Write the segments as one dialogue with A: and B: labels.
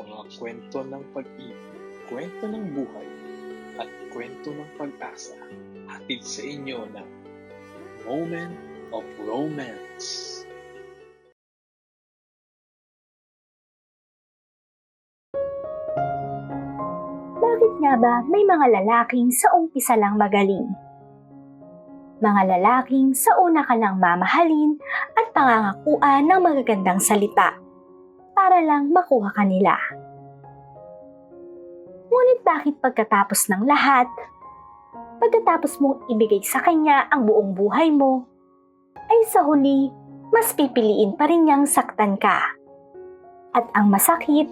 A: mga kwento ng pag-ibig, kwento ng buhay, at kwento ng pag-asa hatid sa inyo ng Moment of Romance.
B: Bakit nga ba may mga lalaking sa umpisa lang magaling? Mga lalaking sa una ka lang mamahalin at pangangakuan ng magagandang salita para lang makuha ka nila. Ngunit bakit pagkatapos ng lahat, pagkatapos mong ibigay sa kanya ang buong buhay mo, ay sa huli, mas pipiliin pa rin niyang saktan ka. At ang masakit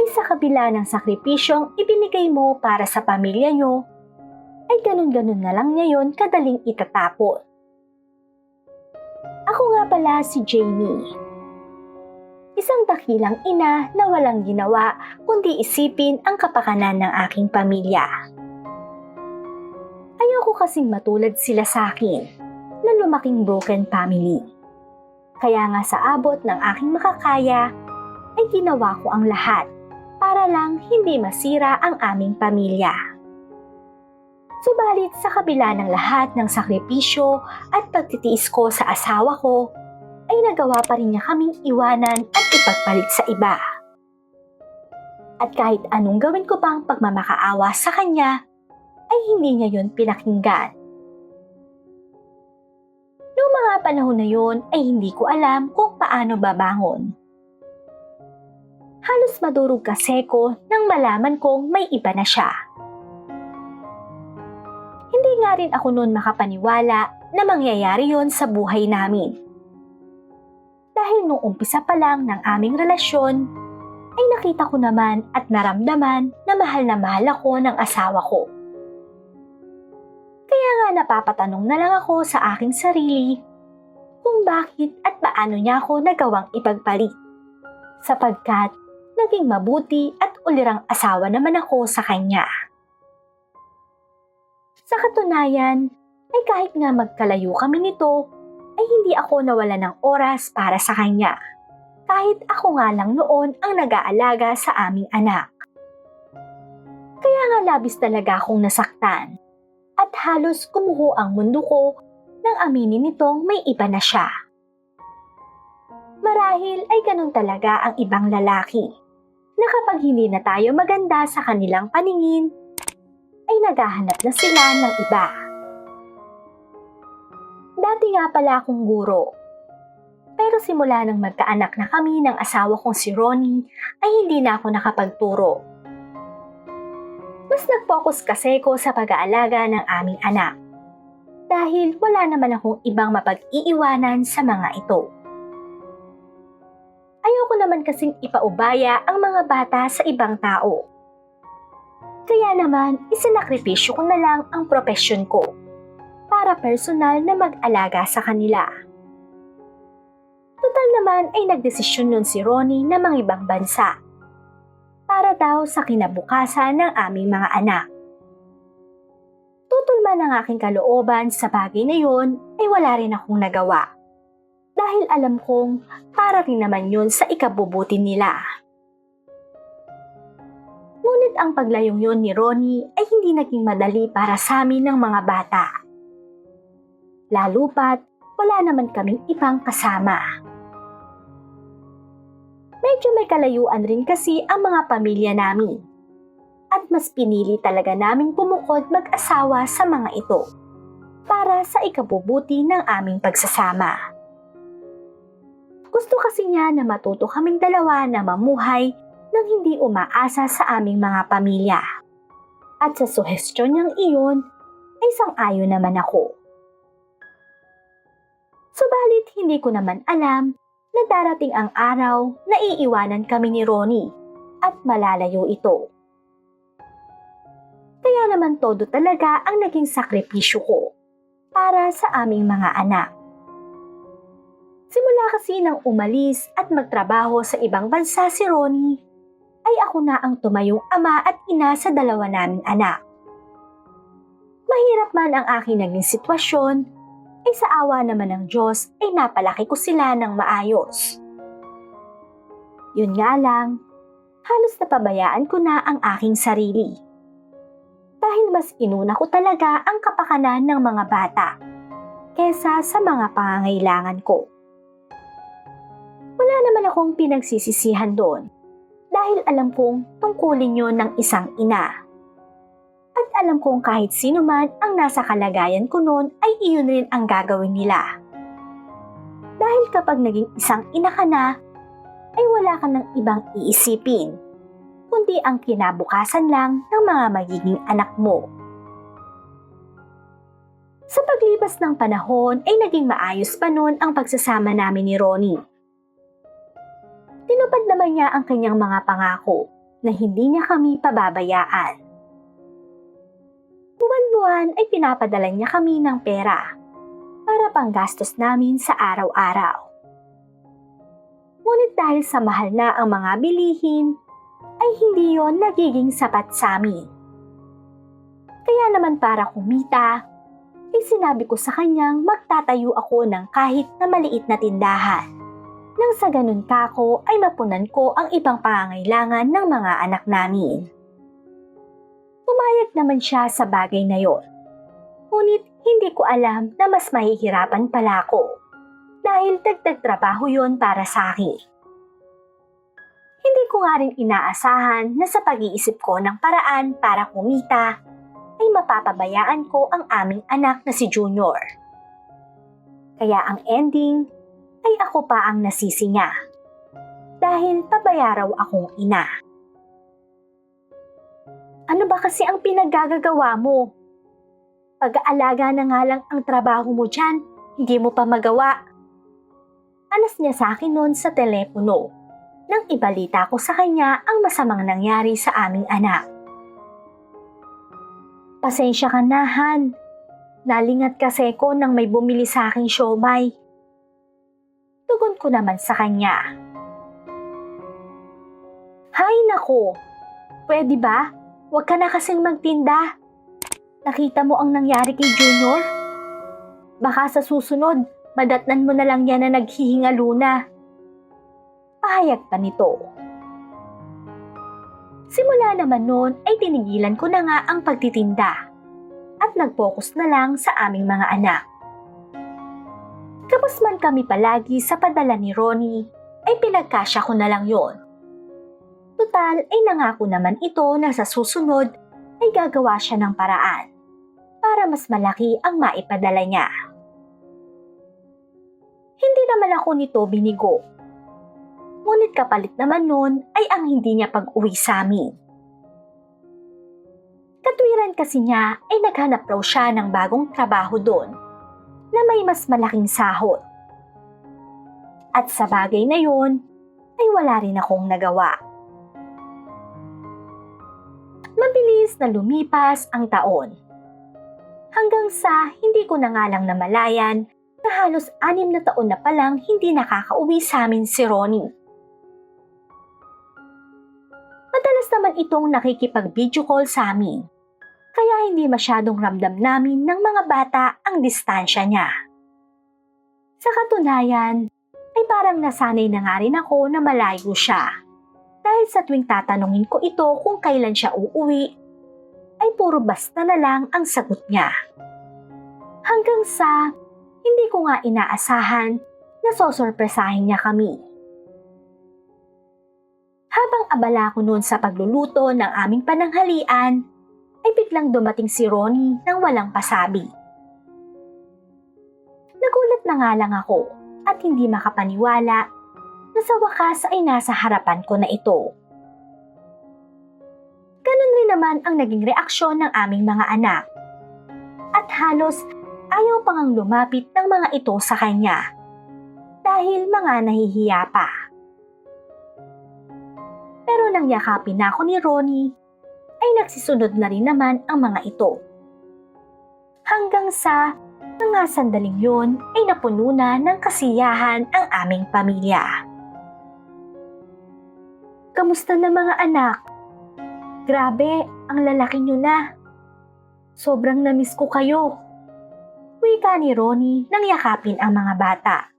B: ay sa kabila ng sakripisyong ibinigay mo para sa pamilya nyo, ay ganun-ganun na lang niya yon kadaling itatapon. Ako nga pala si Jamie. Isang dakilang ina na walang ginawa kundi isipin ang kapakanan ng aking pamilya. Ayoko kasing matulad sila sa akin na lumaking broken family. Kaya nga sa abot ng aking makakaya, ay ginawa ko ang lahat para lang hindi masira ang aming pamilya. Subalit sa kabila ng lahat ng sakripisyo at pagtitiis ko sa asawa ko, ay nagawa pa rin niya kaming iwanan at ipagpalit sa iba. At kahit anong gawin ko pang pagmamakaawa sa kanya, ay hindi niya yun pinakinggan. Noong mga panahon na yun ay hindi ko alam kung paano babangon halos madurog kasi ko nang malaman kong may iba na siya. Hindi nga rin ako noon makapaniwala na mangyayari yon sa buhay namin. Dahil nung umpisa pa lang ng aming relasyon, ay nakita ko naman at naramdaman na mahal na mahal ako ng asawa ko. Kaya nga napapatanong na lang ako sa aking sarili kung bakit at paano niya ako nagawang ipagpalit. Sapagkat naging mabuti at ulirang asawa naman ako sa kanya. Sa katunayan, ay kahit nga magkalayo kami nito, ay hindi ako nawala ng oras para sa kanya. Kahit ako nga lang noon ang nag-aalaga sa aming anak. Kaya nga labis talaga akong nasaktan at halos kumuho ang mundo ko nang aminin nitong may iba na siya. Marahil ay ganun talaga ang ibang lalaki na kapag hindi na tayo maganda sa kanilang paningin, ay naghahanap na sila ng iba. Dati nga pala akong guro. Pero simula nang magkaanak na kami ng asawa kong si Ronnie, ay hindi na ako nakapagturo. Mas nag-focus kasi ko sa pag-aalaga ng aming anak. Dahil wala naman akong ibang mapag-iiwanan sa mga ito ayoko naman kasing ipaubaya ang mga bata sa ibang tao. Kaya naman, isinakripisyo ko na lang ang profesyon ko para personal na mag-alaga sa kanila. Total naman ay nagdesisyon nun si Ronnie na ibang bansa para daw sa kinabukasan ng aming mga anak. Tutol man ang aking kalooban sa bagay na yon ay wala rin akong nagawa dahil alam kong para rin naman yun sa ikabubuti nila. Ngunit ang paglayong yun ni Ronnie ay hindi naging madali para sa amin ng mga bata. Lalo pat wala naman kaming ibang kasama. Medyo may kalayuan rin kasi ang mga pamilya namin. At mas pinili talaga naming pumukod mag-asawa sa mga ito para sa ikabubuti ng aming pagsasama. Gusto kasi niya na matuto kaming dalawa na mamuhay nang hindi umaasa sa aming mga pamilya. At sa suhestyon niyang iyon, ay sang-ayon naman ako. Subalit hindi ko naman alam na darating ang araw na iiwanan kami ni Ronnie at malalayo ito. Kaya naman todo talaga ang naging sakripisyo ko para sa aming mga anak. Simula kasi nang umalis at magtrabaho sa ibang bansa si Ronnie, ay ako na ang tumayong ama at ina sa dalawa naming anak. Mahirap man ang aking naging sitwasyon, ay sa awa naman ng Diyos ay napalaki ko sila ng maayos. Yun nga lang, halos napabayaan ko na ang aking sarili. Dahil mas inuna ko talaga ang kapakanan ng mga bata kesa sa mga pangangailangan ko. Wala naman akong pinagsisisihan doon dahil alam kong tungkulin yun ng isang ina. At alam kong kahit sino man ang nasa kalagayan ko noon ay iyon rin ang gagawin nila. Dahil kapag naging isang ina ka na, ay wala ka ng ibang iisipin, kundi ang kinabukasan lang ng mga magiging anak mo. Sa paglipas ng panahon ay naging maayos pa noon ang pagsasama namin ni Ronnie. Tinupad naman niya ang kanyang mga pangako na hindi niya kami pababayaan. Buwan-buwan ay pinapadala niya kami ng pera para panggastos namin sa araw-araw. Ngunit dahil sa mahal na ang mga bilihin, ay hindi yon nagiging sapat sa amin. Kaya naman para kumita, ay sinabi ko sa kanyang magtatayo ako ng kahit na maliit na tindahan. Nang sa ganun ka ako ay mapunan ko ang ibang pangangailangan ng mga anak namin. Pumayag naman siya sa bagay na yon. Ngunit hindi ko alam na mas mahihirapan pala ako dahil dagdag trabaho yon para sa akin. Hindi ko nga rin inaasahan na sa pag-iisip ko ng paraan para kumita ay mapapabayaan ko ang aming anak na si Junior. Kaya ang ending ay ako pa ang nasisi niya dahil pabayaraw akong ina. Ano ba kasi ang pinaggagawa mo? Pag-aalaga na nga lang ang trabaho mo dyan, hindi mo pa magawa. Anas niya sa akin noon sa telepono nang ibalita ko sa kanya ang masamang nangyari sa aming anak. Pasensya ka na, Han. Nalingat kasi ko nang may bumili sa aking siomay. Tugon ko naman sa kanya. Hay nako, pwede ba? Huwag ka na kasing magtinda. Nakita mo ang nangyari kay Junior? Baka sa susunod, madatnan mo na lang yan na naghihingalo na. Pahayag pa nito. Simula naman noon ay tinigilan ko na nga ang pagtitinda at nag-focus na lang sa aming mga anak. Kapos man kami palagi sa padala ni Ronnie, ay pinagkasya ko na lang yon. Tutal ay nangako naman ito na sa susunod ay gagawa siya ng paraan para mas malaki ang maipadala niya. Hindi naman ako nito binigo. Ngunit kapalit naman nun ay ang hindi niya pag-uwi sa amin. Katwiran kasi niya ay naghanap raw siya ng bagong trabaho doon na may mas malaking sahod. At sa bagay na yun, ay wala rin akong nagawa. Mabilis na lumipas ang taon. Hanggang sa hindi ko na nga lang namalayan na halos anim na taon na palang hindi nakakauwi sa amin si Ronnie. Madalas naman itong nakikipag-video call sa amin, kaya hindi masyadong ramdam namin ng mga bata ang distansya niya. Sa katunayan, ay parang nasanay na nga rin ako na malayo siya. Dahil sa tuwing tatanungin ko ito kung kailan siya uuwi, ay puro basta na lang ang sagot niya. Hanggang sa hindi ko nga inaasahan na sosorpresahin niya kami. Habang abala ko noon sa pagluluto ng aming pananghalian, ay biglang dumating si Ronnie nang walang pasabi. Nagulat na nga lang ako at hindi makapaniwala na sa wakas ay nasa harapan ko na ito. Ganon rin naman ang naging reaksyon ng aming mga anak. At halos ayaw pang ang lumapit ng mga ito sa kanya dahil mga nahihiya pa. Pero nang yakapin na ako ni Ronnie, ay nagsisunod na rin naman ang mga ito. Hanggang sa mga sandaling yun ay napuno na ng kasiyahan ang aming pamilya. Kamusta na mga anak? Grabe, ang lalaki nyo na. Sobrang namiss ko kayo. Wika ni Ronnie nang yakapin ang mga bata.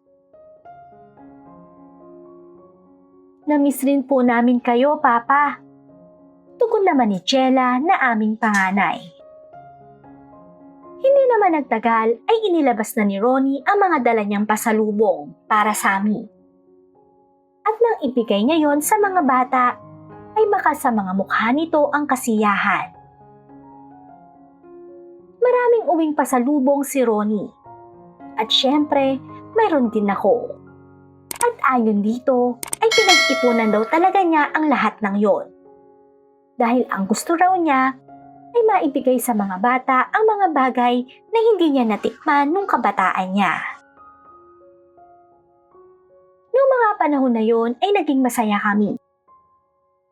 B: Namiss rin po namin kayo, Papa. Tugon naman ni Chela na aming panganay. Hindi naman nagtagal ay inilabas na ni Ronnie ang mga dala niyang pasalubong para sa amin. At nang ibigay niya yon sa mga bata, ay baka sa mga mukha nito ang kasiyahan. Maraming uwing pasalubong si Ronnie. At syempre, mayroon din ako. At ayon dito, ay pinag-ipunan daw talaga niya ang lahat ng yon. Dahil ang gusto raw niya ay maibigay sa mga bata ang mga bagay na hindi niya natikman nung kabataan niya. Panahon na yon ay naging masaya kami.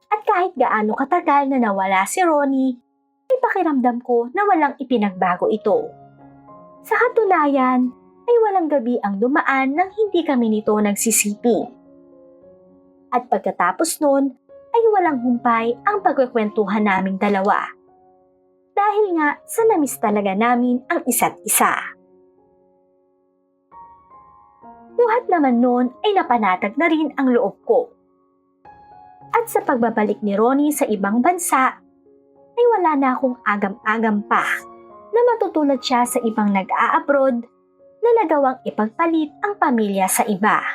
B: At kahit gaano katagal na nawala si Ronnie, ay pakiramdam ko na walang ipinagbago ito. Sa katunayan, ay walang gabi ang dumaan nang hindi kami nito nagsisiping. At pagkatapos nun, ay walang humpay ang pagkakwentuhan naming dalawa. Dahil nga sa namis talaga namin ang isa't isa. Buhat naman noon ay napanatag na rin ang loob ko. At sa pagbabalik ni Ronnie sa ibang bansa, ay wala na akong agam-agam pa na matutulad siya sa ibang nag-a-abroad na nagawang ipagpalit ang pamilya sa iba.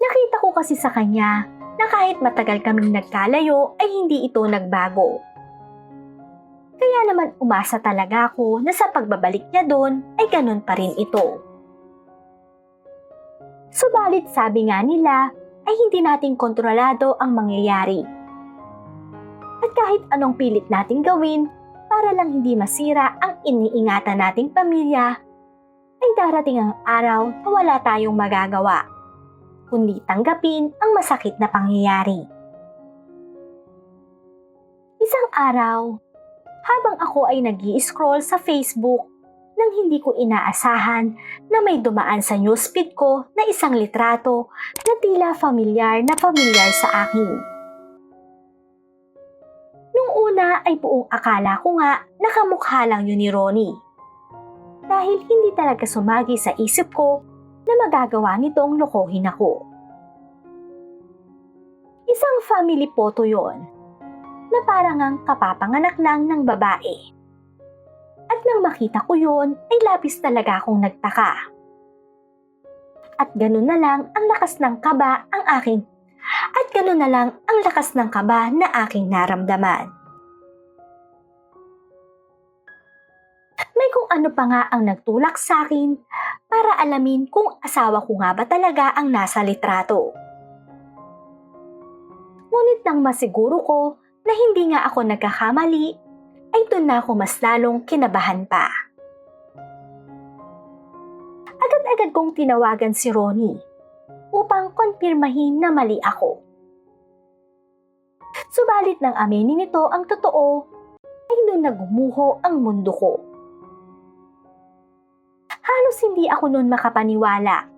B: Nakita ko kasi sa kanya na kahit matagal kaming nagkalayo ay hindi ito nagbago. Kaya naman umasa talaga ako na sa pagbabalik niya doon ay ganun pa rin ito. Subalit sabi nga nila ay hindi natin kontrolado ang mangyayari. At kahit anong pilit nating gawin para lang hindi masira ang iniingatan nating pamilya, ay darating ang araw na wala tayong magagawa, kundi tanggapin ang masakit na pangyayari. Isang araw, habang ako ay nag scroll sa Facebook nang hindi ko inaasahan na may dumaan sa newsfeed ko na isang litrato na tila familiar na familiar sa akin. Nung una ay buong akala ko nga nakamukha lang yun ni Ronnie. Dahil hindi talaga sumagi sa isip ko na magagawa nitong lokohin ako. Isang family photo yon na parang ang kapapanganak lang ng babae. At nang makita ko yon ay labis talaga akong nagtaka. At ganun na lang ang lakas ng kaba ang aking at ganun na lang ang lakas ng kaba na aking naramdaman. May kung ano pa nga ang nagtulak sa akin para alamin kung asawa ko nga ba talaga ang nasa litrato. Ngunit nang masiguro ko na hindi nga ako nagkakamali, ay doon na ako mas lalong kinabahan pa. Agad-agad kong tinawagan si Ronnie upang konpirmahin na mali ako. Subalit nang aminin nito ang totoo, ay doon nagumuho ang mundo ko. Halos hindi ako noon makapaniwala.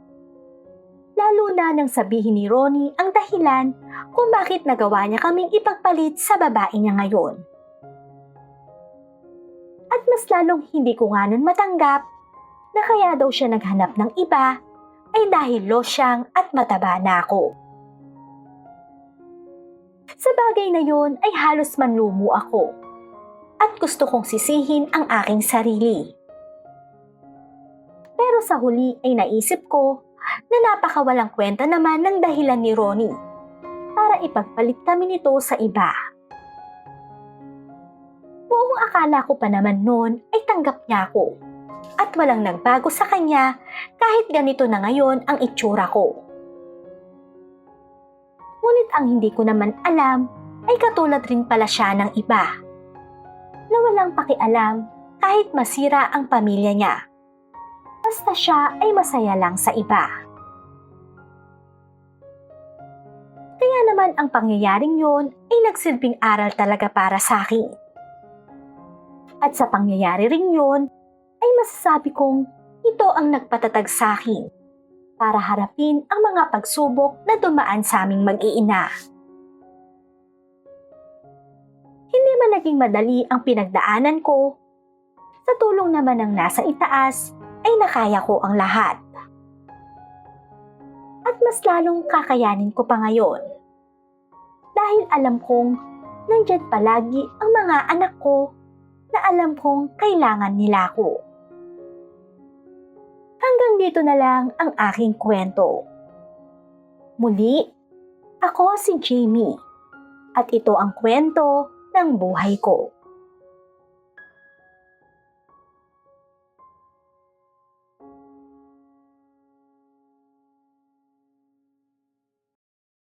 B: Lalo na nang sabihin ni Ronnie ang dahilan kung bakit nagawa niya kaming ipagpalit sa babae niya ngayon. At mas lalong hindi ko nga nun matanggap na kaya daw siya naghanap ng iba ay dahil losyang at mataba na ako. Sa bagay na yon ay halos manlumo ako at gusto kong sisihin ang aking sarili. Pero sa huli ay naisip ko na napakawalang kwenta naman ng dahilan ni Ronnie para ipagpalit kami nito sa iba. Buong akala ko pa naman noon ay tanggap niya ako at walang nagbago sa kanya kahit ganito na ngayon ang itsura ko. Ngunit ang hindi ko naman alam ay katulad rin pala siya ng iba na walang pakialam kahit masira ang pamilya niya. Basta siya ay masaya lang sa iba. Kaya naman ang pangyayaring yon ay nagsilbing aral talaga para sa akin. At sa pangyayari ring yon ay masasabi kong ito ang nagpatatag sa akin para harapin ang mga pagsubok na dumaan sa aming mag-iina. Hindi man naging madali ang pinagdaanan ko, sa tulong naman ng nasa itaas ay nakaya ko ang lahat. At mas lalong kakayanin ko pa ngayon. Dahil alam kong nandyan palagi ang mga anak ko na alam kong kailangan nila ako. Hanggang dito na lang ang aking kwento. Muli, ako si Jamie at ito ang kwento ng buhay ko.